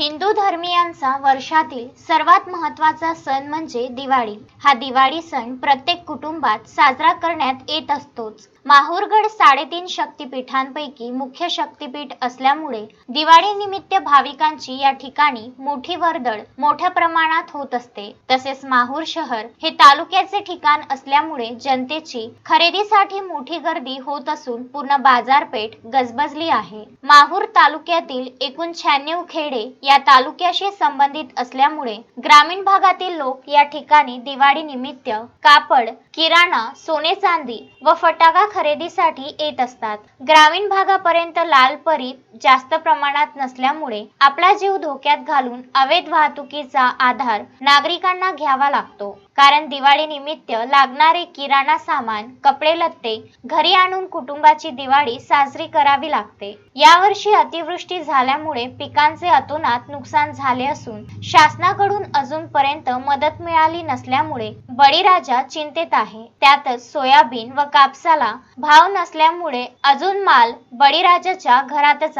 हिंदू धर्मियांचा वर्षातील सर्वात महत्त्वाचा सण म्हणजे दिवाळी. हा दिवाळी सण प्रत्येक कुटुंबात साजरा करण्यात येत असतोच. माहूरगड साडेतीन शक्तीपीठांपैकी मुख्य शक्तिपीठ असल्यामुळे दिवाळी निमित्त भाविकांची या ठिकाणी मोठी वर्दळ मोठ्या प्रमाणात होत असते. तसेच माहूर शहर हे तालुक्याचे ठिकाण असल्यामुळे जनतेची खरेदीसाठी मोठी गर्दी होत असून पूर्ण बाजारपेठ गजबजली आहे. माहूर तालुक्यातील एकूण शहाण्णव खेडे या तालुक्याशी संबंधित असल्यामुळे ग्रामीण भागातील लोक या ठिकाणी दिवाळी निमित्त कापड किराणा सोने चांदी व फटाका खरेदीसाठी येत असतात. ग्रामीण भागापर्यंत लाल परी जास्त प्रमाणात नसल्यामुळे आपला जीव धोक्यात घालून अवैध वाहतुकीचा आधार नागरिकांना घ्यावा लागतो. कारण दिवाळी निमित्त लागणारे किराणा सामान कपडे लत्ते घरी आणून कुटुंबाची दिवाळी साजरी करावी लागते. यावर्षी अतिवृष्टी झाल्यामुळे पिकांचे अतोनात नुकसान झाले असून शासनाकडून अजूनपर्यंत मदत मिळाली नसल्यामुळे बळीराजा चिंतेत आहे. त्यातच सोयाबीन व कापसाला भाव नसल्यामुळे अजून माल बळीराजाच्या घरातच